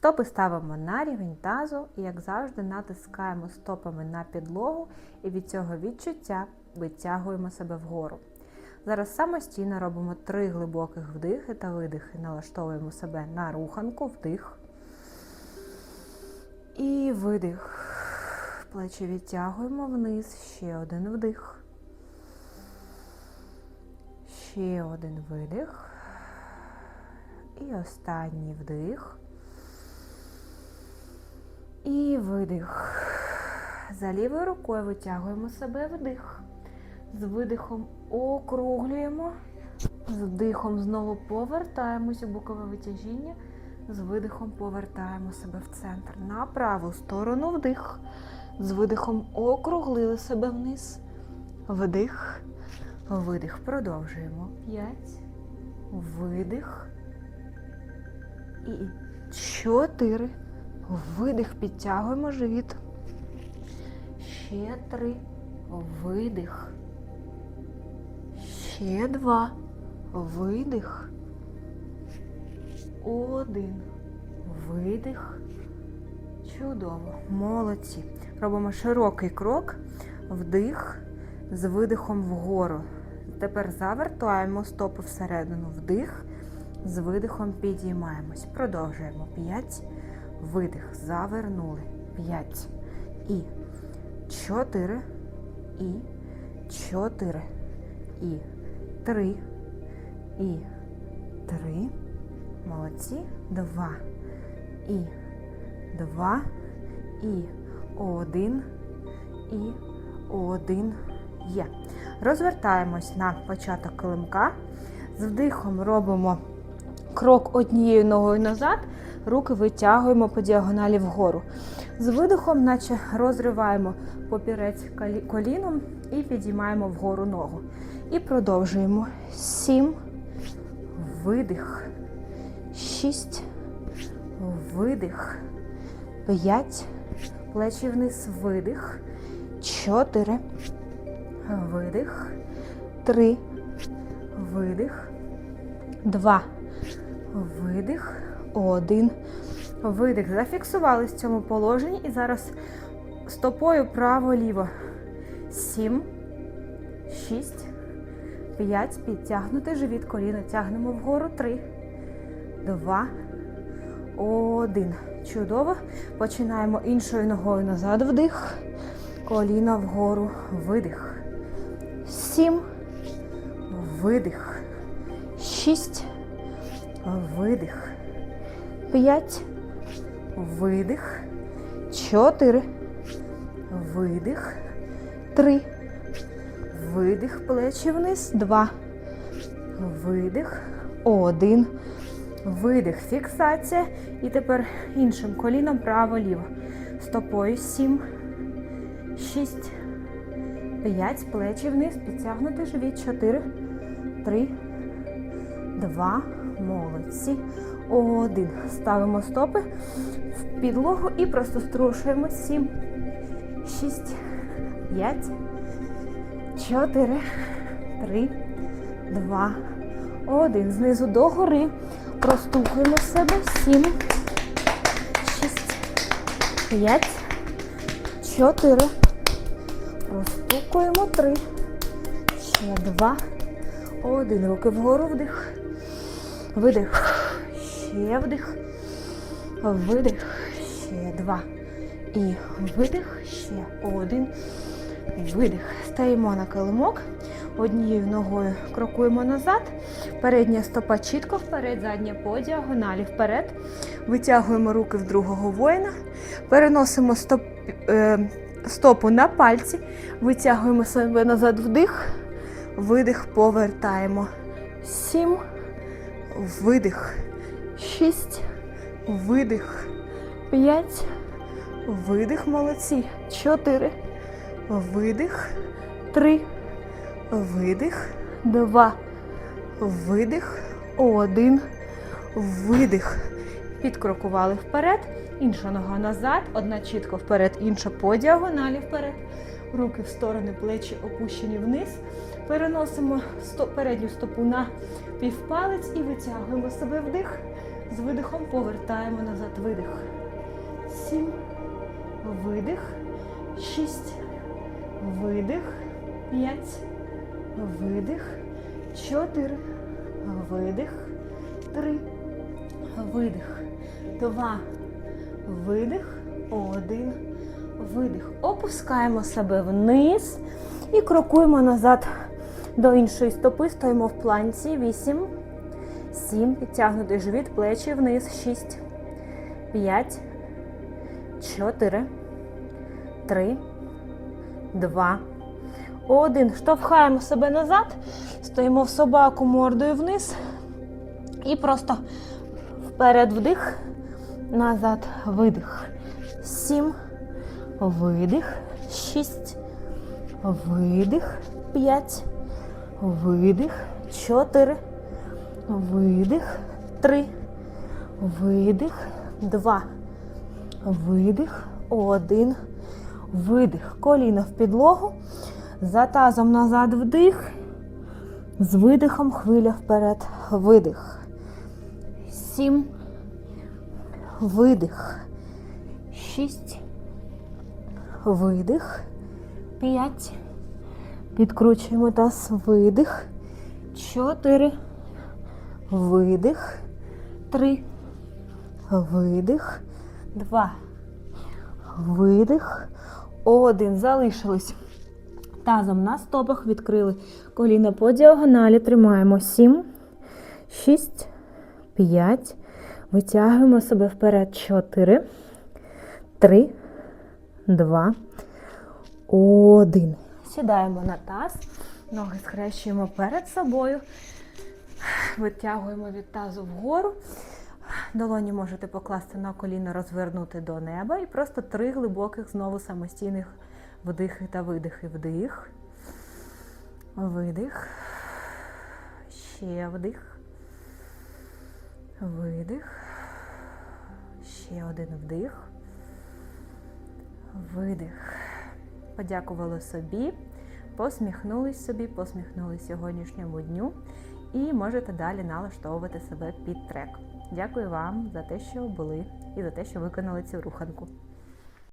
Стопи ставимо на рівень тазу і, як завжди, натискаємо стопами на підлогу і від цього відчуття витягуємо себе вгору. Зараз самостійно робимо три глибоких вдихи та видихи. Налаштовуємо себе на руханку, вдих. І видих. Плечі відтягуємо вниз. Ще один вдих. Ще один видих. І останній вдих. І видих. За лівою рукою витягуємо себе вдих. З видихом округлюємо. З вдихом знову повертаємось у бокове витяжіння. З видихом повертаємо себе в центр. На праву сторону вдих. З видихом округлили себе вниз. Вдих. Видих. Продовжуємо. П'ять. Видих. І чотири. Видих. Підтягуємо живіт. Ще три. Видих. Ще два. Видих. Один. Видих. Чудово. Молодці. Робимо широкий крок. Вдих. З видихом вгору. Тепер завертаємо стопи всередину. Вдих. З видихом підіймаємось. Продовжуємо. П'ять. Видих. Завернули. П'ять. І чотири. І чотири. І три. І три. Молодці. Два. І два. І один. І один. Є. Розвертаємось на початок килимка. З вдихом робимо крок однією ногою назад, руки витягуємо по діагоналі вгору. З видихом, наче розриваємо попірець коліном і підіймаємо вгору ногу. І продовжуємо. Сім. Видих. Шість. Видих. П'ять. Плечі вниз. Видих. Чотири. Видих. Три. Видих. Два. Видих. Один. Видих. Зафіксувались в цьому положенні. І зараз стопою право-ліво. Сім. Шість. П'ять. Підтягнути живіт. Коліно тягнемо вгору. Три. Два. Один. Чудово. Починаємо іншою ногою назад. Вдих. Коліна вгору. Видих. Сім. Видих. Шість. Видих. П'ять. Видих. Чотири. Видих. Три. Видих. Плечі вниз. Два. Видих. Один. Видих. Фіксація. І тепер іншим коліном право-ліво. Стопою. Сім. Шість. П'ять. Плечі вниз. Підтягнути живіт. Чотири. Три. Два. Молодці. Один. Ставимо стопи в підлогу і просто струшуємо. Сім. Шість. П'ять. Чотири. Три. Два. Один. Знизу до гори. Простукуємо себе. Сім. Шість. П'ять. Чотири. Простукуємо. Три. Ще два. Один. Руки вгору вдих. Видих. Ще вдих. Видих. Ще два. І видих. Ще один. Видих. Стаємо на килимок. Однією ногою крокуємо назад. Передня стопа чітко вперед, задня по діагоналі вперед. Витягуємо руки в другого воїна. Переносимо стоп, е, стопу на пальці. Витягуємо себе назад вдих. Видих, повертаємо. Сім. Видих. Шість. Видих. П'ять. Видих. Молодці. Чотири. Видих. Три. Видих. Два. Видих. Один. Видих. Підкрокували вперед. Інша нога назад. Одна чітко вперед, інша по діагоналі вперед. Руки в сторони, плечі опущені вниз. Переносимо передню стопу на півпалець і витягуємо себе вдих. з видихом повертаємо назад видих. Сім. Видих. Шість. Видих. П'ять. Видих. Чотири. Видих. Три. Видих. Два. Видих. Один. Видих. Опускаємо себе вниз і крокуємо назад до іншої стопи. Стоїмо в планці. Вісім. Сім. Підтягнутий живіт, плечі вниз. Шість. П'ять. Чотири. Три. Два. Один. Штовхаємо себе назад. Стоїмо в собаку мордою вниз. І просто вперед вдих. Назад видих. Сім. Видих. Шість. Видих. П'ять. Видих. Чотири. Видих. Три. Видих. Два. Видих. Один. Видих. Коліно в підлогу. За тазом назад вдих. З видихом хвиля вперед. Видих. Сім. Видих. Шість. Видих. П'ять. Підкручуємо таз. Видих. Чотири. Видих. Три. Видих. Два. Видих. Один. Залишились. Тазом на стопах відкрили коліна по діагоналі. Тримаємо. Сім. Шість. П'ять. Витягуємо себе вперед. Чотири. Три. Два. Один. Сідаємо на таз. Ноги схрещуємо перед собою. Витягуємо від тазу вгору. Долоні можете покласти на коліна, розвернути до неба. І просто три глибоких знову самостійних вдихи та видихи. Вдих. Видих. Ще вдих. Видих. Ще один вдих. Видих. Подякували собі, посміхнулись собі, посміхнулись сьогоднішньому дню і можете далі налаштовувати себе під трек. Дякую вам за те, що були, і за те, що виконали цю руханку.